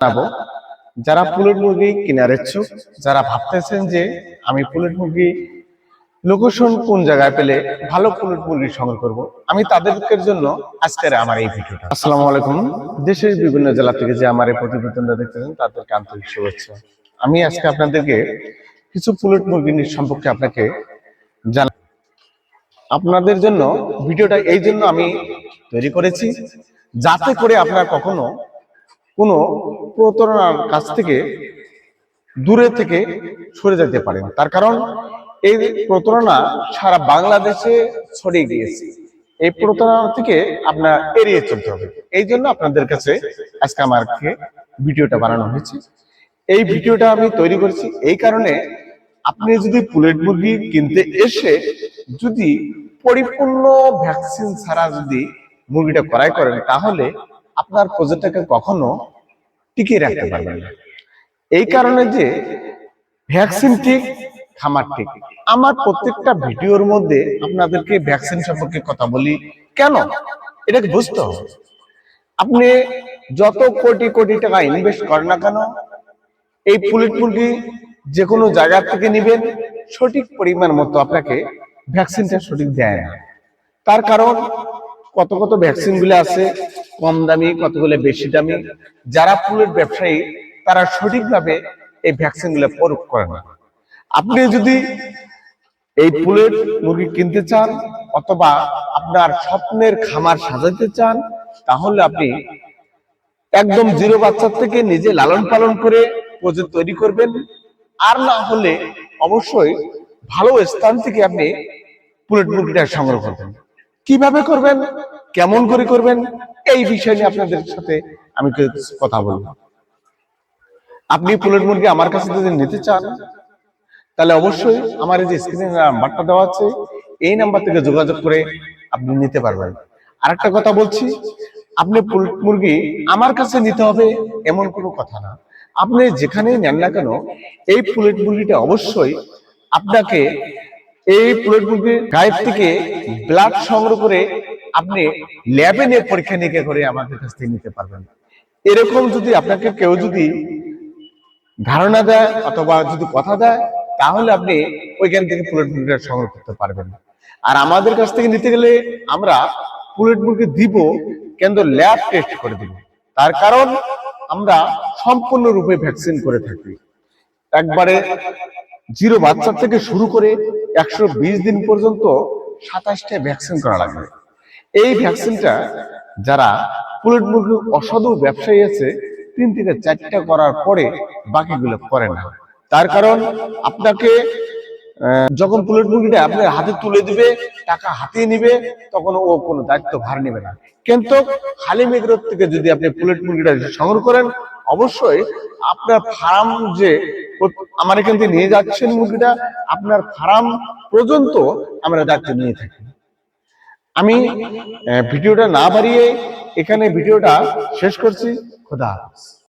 জানাব। যারা পুলেট মুরগি কেনার ইচ্ছুক, যারা ভাবতেছেন যে আমি পুলেট মুরগি লোকেশন কোন জায়গায় পেলে ভালো পুলেট মুরগি সংগ্রহ করব, আমি তাদেরকে জন্য আজকের আমার এই ভিডিওটা। আসসালামু আলাইকুম। দেশের বিভিন্ন জেলা থেকে যে আমার এই প্রতিবেদনটা দেখতেছেন, তাদেরকে আন্তরিক শুভেচ্ছা। আমি আজকে আপনাদেরকে কিছু পুলেট মুরগি সম্পর্কে আপনাকে জানা আপনাদের জন্য ভিডিওটা এই জন্য আমি তৈরি করেছি, যাতে করে আপনারা কখনো কোনো প্রতারণার কাছ থেকে দূরে থেকে সরে যেতে পারেন। তার কারণ, এই প্রতারণা সারা বাংলাদেশে ছড়িয়ে গিয়েছে। এই প্রতারণা থেকে আপনার এড়িয়ে চলতে হবে। এই জন্য আপনাদের কাছে আজকে আমাকে ভিডিওটা বানানো হয়েছে। এই ভিডিওটা আমি তৈরি করেছি এই কারণে আপনি যদি পুলেট মুরগি কিনতে এসে যদি পরিপূর্ণ ভ্যাকসিন ছাড়া যদি মুরগিটা ক্রয় করেন, তাহলে আপনার প্রজেক্টটাকে কখনো টিকিয়ে রাখতে পারবেন না। এই কারণে যে ভ্যাকসিন ঠিক খামার ঠিক আমার প্রত্যেকটা ভিডিওর মধ্যে আপনাদেরকে ভ্যাকসিন সম্পর্কে কথা বলি। কেন? এটাকে বুঝতে হবে। আপনি যত কোটি কোটি টাকা ইনভেস্ট করেন না কেন এই পুলিট মুরগি যে কোনো জায়গা থেকে নেবেন সঠিক পরিমাণ মতো আপনাকে ভ্যাকসিনটা সঠিক দেয় না। তার কারণ কত কত ভ্যাকসিনগুলো আছে, কম দামি, কতগুলো বেশি দামি, যারা ফুলের ব্যবসায়ী, তারা সঠিকভাবে এই ভ্যাকসিনগুলো প্রয়োগ করে না। আপনি যদি এই পুলের মুরগি কিনতে চান, অথবা আপনার স্বপ্নের খামার সাজাতে চান, তাহলে আপনি একদম জিরো বাচ্চার থেকে নিজে লালন পালন করে প্রজেক্ট তৈরি করবেন। আর না হলে অবশ্যই ভালো স্থান থেকে আপনি পুলেট মুরগিটা সংগ্রহ করবেন। কীভাবে করবেন? কেমন করে করবেন? এই বিষয় নিয়ে আপনাদের সাথে আমি কথা বলব। আপনি পুলেট মুরগি আমার কাছে যদি নিতে চান, তাহলে অবশ্যই আমার এই যে স্ক্রিনে নাম্বারটা দেওয়া আছে, এই নাম্বার থেকে যোগাযোগ করে আপনি নিতে পারবেন। আর একটা কথা বলছি, আপনি পুলেট মুরগি আমার কাছে নিতে হবে এমন কোনো কথা না। আপনি যেখানেই নেন না কেন, এই পুলেট মুরগিটা অবশ্যই আপনাকে এই পুলেট মুরগির গায়ের থেকে ব্লাড সংগ্রহ করে আপনি ল্যাবে নিয়ে পরীক্ষা নিরীক্ষা করে আমাদের কাছ থেকে নিতে পারবেন। এরকম যদি আপনাকে কেউ যদি ধারণা দেয় অথবা যদি কথা দেয়, তাহলে আপনি ওইখান থেকে পুলেট মুরগিটা সংগ্রহ করতে পারবেন। আর আমাদের কাছ থেকে নিতে গেলে আমরা পুলেট মুরগি দিব কিন্তু ল্যাব টেস্ট করে দিব। তার কারণ আমরা সম্পূর্ণরূপে ভ্যাকসিন করে থাকি। একবারে জিরো বাচ্চা থেকে শুরু করে একশো বিশ দিন পর্যন্ত সাতাশটা ভ্যাকসিন করা লাগবে। এই ভ্যাকসিনটা যারা পুলেট মুরগি অসাধু ব্যবসায়ী আছে, তিন থেকে চারটা করার পরে বাকিগুলো করে না। তার কারণ আপনাকে যখন পুলেট মুরগিটা আপনার হাতে তুলে দিবে, টাকা হাতিয়ে নিবে, তখন ও কোনো দায়িত্ব ভার নেবে না। কিন্তু খালি মেঘরত থেকে যদি আপনি পুলেট মুরগিটা সংগ্রহ করেন, অবশ্যই আপনার ফার্ম যে আমার এখান থেকে নিয়ে যাচ্ছেন মুরগিটা, আপনার ফার্ম পর্যন্ত আমরা ডাক্তার নিয়ে থাকি। আমি ভিডিওটা না বাড়িয়ে এখানে ভিডিওটা শেষ করছি। খোদা হাফেজ।